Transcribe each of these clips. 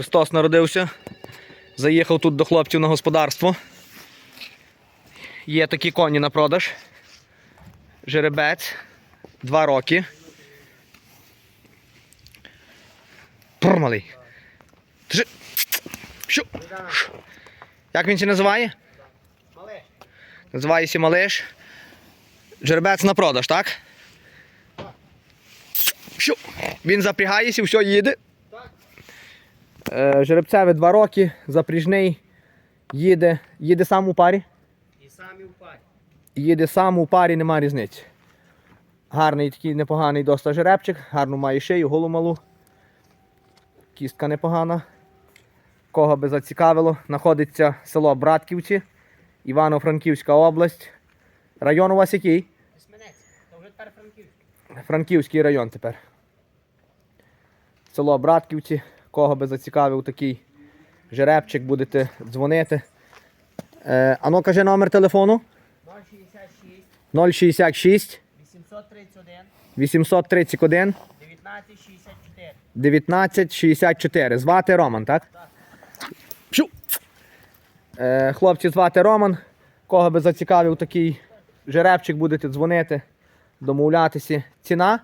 Христос народився. Заїхав тут до хлопців на господарство. Є такі коні на продаж. Жеребець. Два роки. Пр, малий. Ти ж- Що? Як він це називає? Мале. Називається малиш. Жеребець на продаж, так? Що? Він запрягається, все їде. Е, жеребцеві два роки, запріжний, їде, їде сам у парі. І самі впасть. Їде сам у парі, нема різниці. Гарний такий непоганий доста жеребчик, гарну має шию, голу малу. Кістка непогана. Кого би зацікавило, знаходиться село Братківці, Івано-Франківська область. Район у вас який? Письменець. То вже тепер Франківськ. Франківський район тепер. Село Братківці. Кого би зацікавив такий жеребчик, будете дзвонити. Е, ано каже номер телефону 066 066 831 831 1964. 1964. Звати Роман, так? Пшу! Е, хлопці звати Роман. Кого би зацікавив такий жеребчик, будете дзвонити, домовлятися. Ціна?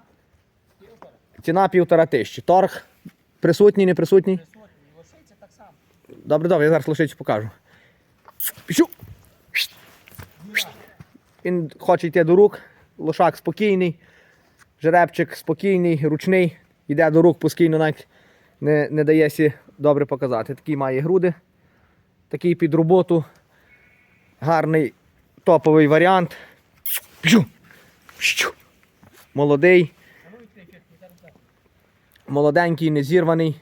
Ціна півтора тисячі. Торг присутній, не присутній? Присутні. І так само. Добре, добре, я зараз лишицю покажу. Пішу. Він хоче йти до рук. Лошак спокійний. Жеребчик спокійний, ручний. Йде до рук постійно, навіть не, не дається добре показати. Такий має груди. Такий під роботу. Гарний топовий варіант. Молодий. А ну відкрий, чітко, зараз так. Молоденький, не зірваний.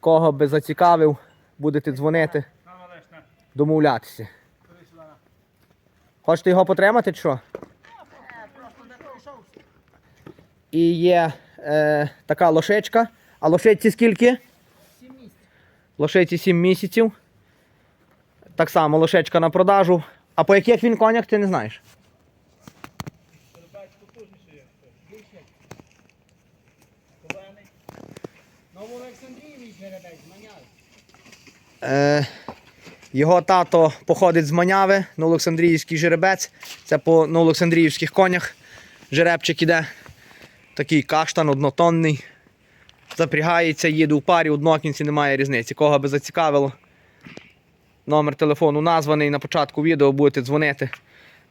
Кого би зацікавив, будете дзвонити, домовлятися. Хочете його потримати чи що? І є е, така лошечка. А лошечці скільки? Сім місць. Лошиці 7 місяців. Так само лошечка на продажу. А по яких він конях ти не знаєш? Жеребець потужніший є. Більше. Зелений. Нову Олександрії мій жеребець, маняли. Е, його тато походить з Маняви, Новоолександрійський жеребець. Це по новоолександріївських конях. Жеребчик іде. Такий каштан однотонний. Запрягається, їде у парі, однокінці немає різниці. Кого би зацікавило. Номер телефону названий на початку відео, будете дзвонити,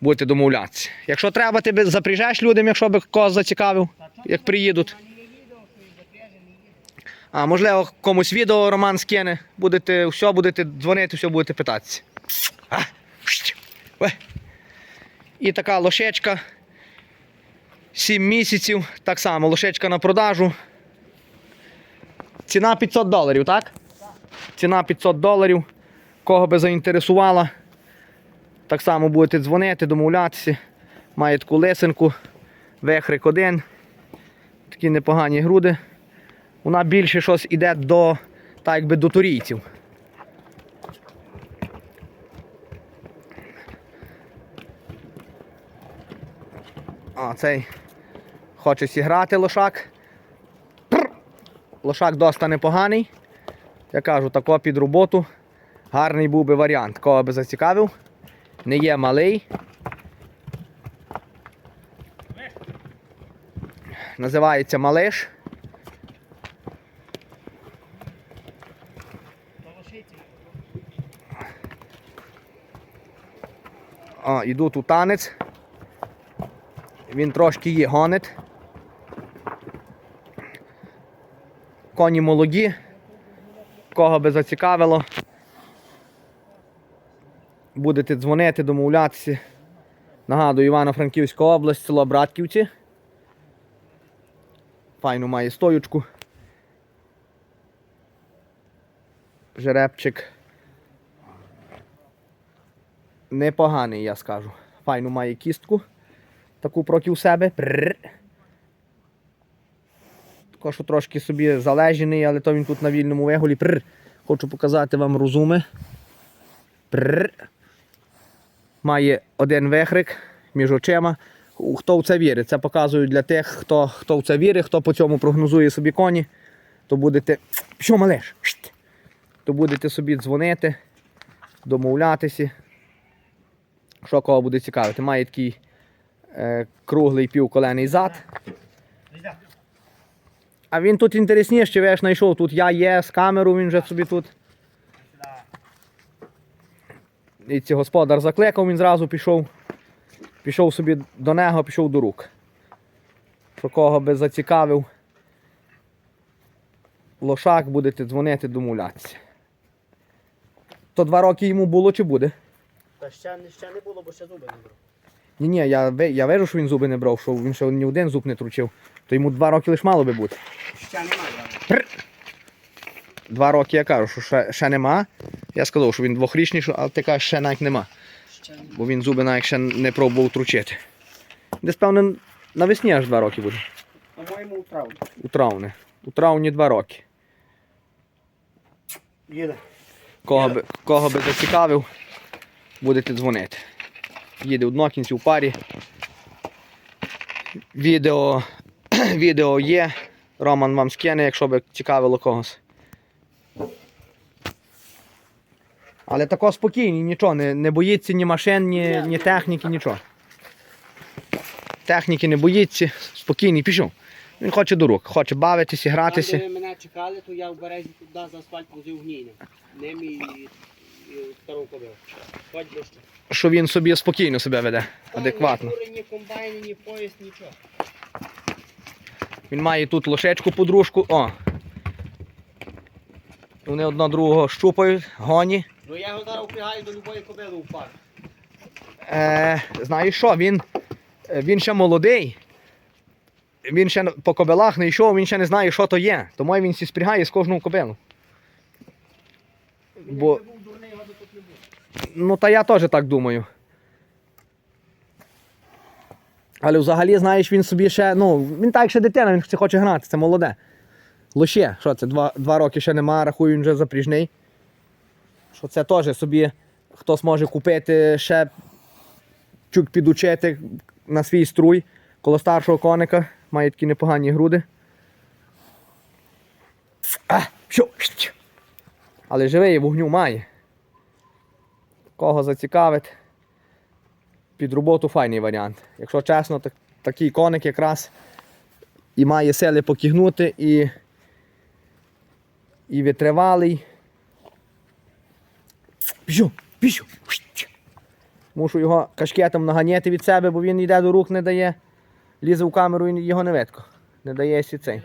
будете домовлятися. Якщо треба, ти запряжеш людям, якщо би когось зацікавив, як приїдуть. У мене є відео, що він запряжений їде. А можливо, комусь відео Роман скине, будете все, будете дзвонити, все будете питатися. А. І така лошечка. 7 місяців. Так само, лошечка на продажу. Ціна 500 доларів, так? Ціна 500 доларів. Кого би заінтересувала, так само будете дзвонити, домовлятися. Має таку лисинку, вехрик один. Такі непогані груди. Вона більше щось іде до, так якби до турійців. А, цей хоче сіграти лошак. Прр. Лошак доста непоганий. Я кажу, тако під роботу. Гарний був би варіант. Кого би зацікавив. Не є малий. Називається малиш. А, йдуть у танець. Він трошки її гонить. Коні молоді. Кого би зацікавило. Будете дзвонити, домовлятися. Нагадую, Івано-Франківська область, село Братківці. Файну має стоючку. Жеребчик. Непоганий, я скажу. Файну має кістку. Таку проти себе. Також трошки собі залежений, але то він тут на вільному вигулі. Прррр. Хочу показати вам розуми. Прррр. Має один вихрик між очима. Хто в це вірить? Це показую для тих, хто, хто в це вірить, хто по цьому прогнозує собі коні, то будете. Що малеш? То будете собі дзвонити, домовлятися. Що кого буде цікавити? Має такий е, круглий півколений зад. А він тут інтересніше, я ж знайшов. Тут я є з камеру, він вже собі тут. І ці господар закликав, він зразу пішов. Пішов собі до нього, пішов до рук. Що кого би зацікавив. Лошак будете дзвонити, домовлятися. То два роки йому було чи буде? Та ще, не- ще не було, бо ще зуби не брав. Ні, ні, я, ви- я вижу, що він зуби не брав, що він ще ні один зуб не тручив. То йому два роки лише мало би бути. Ще немає. Два роки я кажу, що ще, ще нема. Я сказав, що він двохрічний, що- але ти кажеш, ще навіть нема. Ще немає. Бо він зуби навіть ще не пробував тручити. Десь, певно, навесні аж два роки буде. По-моєму, у травні. У травні. У травні два роки. Їде. Кого би, кого би зацікавив, будете дзвонити. Їде однокінці у парі. Відео, відео є. Роман вам скине, якщо би цікавило когось. Але тако спокійні, нічого, не, не боїться ні машин, ні, ні техніки, нічого. Техніки не боїться, спокійний, пішов. Він хоче до рук, хоче бавитися, гратися. де ви мене чекали, то я в березі туди за асфальт возив гнійним. І стару побив. Що він собі спокійно себе веде, адекватно. Ні кури, ні поїзд, нічого. Він має тут лошечку подружку. О. Вони одно другого щупають, гоні. Ну я його зараз впрягаю до любої кобили в парк. Е, знаєш що, він, він ще молодий. Він ще по кобилах не йшов, він ще не знає, що то є. Тому він сі спрягає з кожного кобилу. Бо, ну та я теж так думаю. Але взагалі, знаєш, він собі ще, ну, він так ще дитина, він ще хоче грати, це молоде. Лоще, що це, два, два роки ще нема, рахую, він вже запріжний. Що це теж собі хтось може купити ще чук підучити на свій струй коло старшого коника, має такі непогані груди. А, що? Але живий вогню має. Кого зацікавить, під роботу файний варіант. Якщо чесно, так, такий коник якраз і має сили покігнути, і, і витривалий. Пішу, пішу. Мушу його кашкетом наганяти від себе, бо він йде до рук, не дає. Лізе в камеру і його не видко. Не дається цей.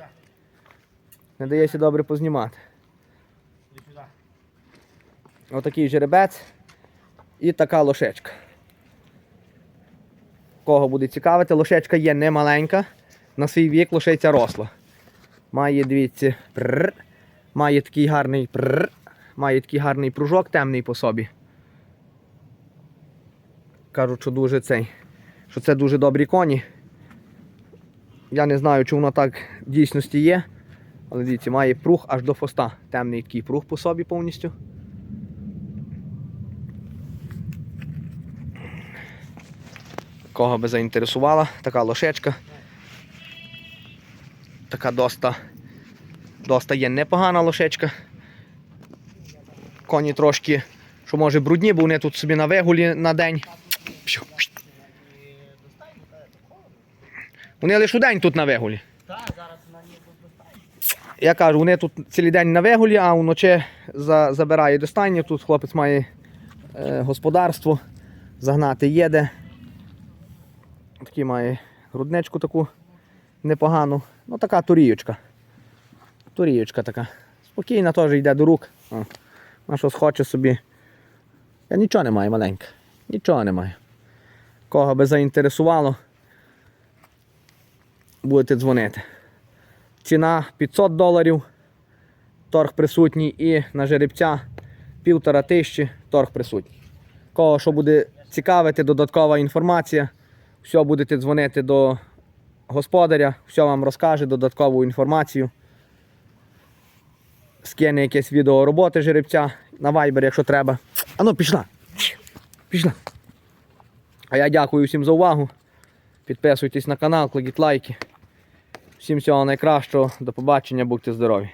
Не дається добре познімати. Отакий жеребець і така лошечка. Кого буде цікавити, лошечка є не маленька. На свій вік лошиця росла. Має, дивіться, прррр, має такий гарний прррр, має такий гарний пружок темний по собі. Кажуть, що дуже цей, що це дуже добрі коні. Я не знаю, чи воно так в дійсності є. Але дивіться, має прух аж до фоста. Темний такий прух по собі повністю. Кого би заінтересувала, така лошечка. Така доста, доста є непогана лошечка. Коні трошки, що може брудні, бо вони тут собі на вигулі на день. Вони лише у день тут на вигулі. Я кажу, вони тут цілий день на вигулі, а вночі за, забирає до стайні. Тут хлопець має е, господарство, загнати їде. Такий має грудничку таку непогану. Ну така туріючка. Туріючка така. Спокійна теж йде до рук. На що схоче собі. Я нічого не маю маленька. Нічого не маю. Кого би заінтересувало, будете дзвонити. Ціна 500 доларів, торг присутній і на жеребця півтора тисячі, торг присутній. Кого що буде цікавити, додаткова інформація, все будете дзвонити до господаря, все вам розкаже, додаткову інформацію. Скине якесь відео роботи жеребця на Viber, якщо треба. А ну, пішла. Пішла. А я дякую всім за увагу. Підписуйтесь на канал, кладіть лайки. Всім всього найкращого, до побачення, будьте здорові.